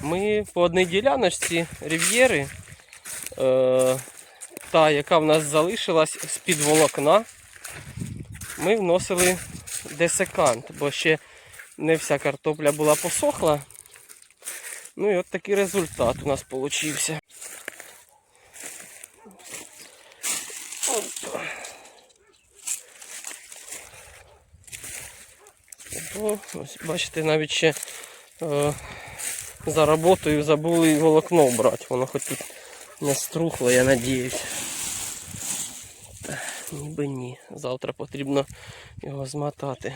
Ми по одній діляночці Рів'єри, е, та, яка в нас залишилась з-під волокна, ми вносили десекант, бо ще не вся картопля була посохла. Ну і от такий результат у нас вийшов. Ось бачите, навіть ще е, за роботою забули волокно брати. Воно хоч тут не струхло, я надіюсь. Ніби ні. Завтра потрібно його змотати.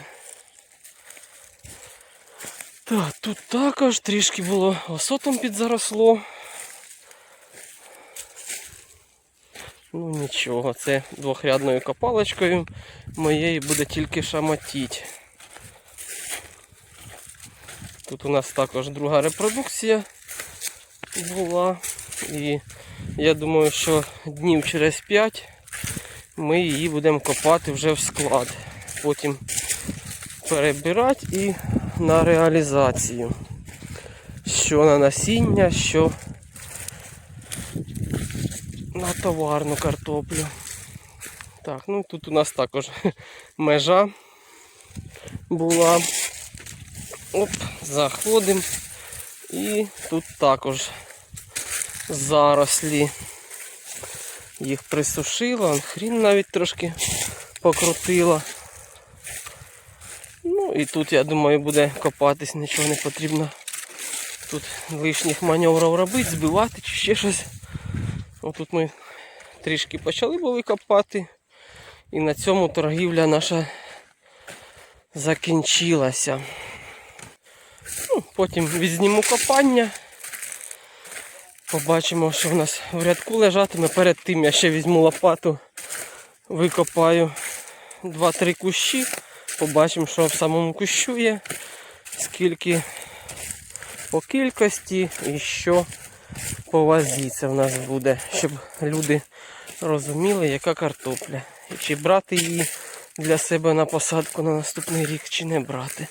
Так, тут також трішки було осотом підзаросло. Ну нічого, це двохрядною копалочкою моєї буде тільки шамотіть. Тут у нас також друга репродукція була. І я думаю, що днів через 5 ми її будемо копати вже в склад. Потім перебирати і на реалізацію. Що на насіння, що на товарну картоплю. Так, ну тут у нас також межа була. Оп, заходимо. І тут також зарослі. Їх присушила, хрін навіть трошки покрутила. Ну і тут, я думаю, буде копатись, нічого не потрібно. Тут лишніх маневрів робити, збивати чи ще щось. Отут ми трішки почали були копати. І на цьому торгівля наша закінчилася. Ну, потім відзніму копання. Побачимо, що в нас в рядку лежатиме. Перед тим я ще візьму лопату, викопаю 2-3 кущі. Побачимо, що в самому кущу є, скільки по кількості і що по вазі це в нас буде, щоб люди розуміли, яка картопля. І чи брати її для себе на посадку на наступний рік, чи не брати.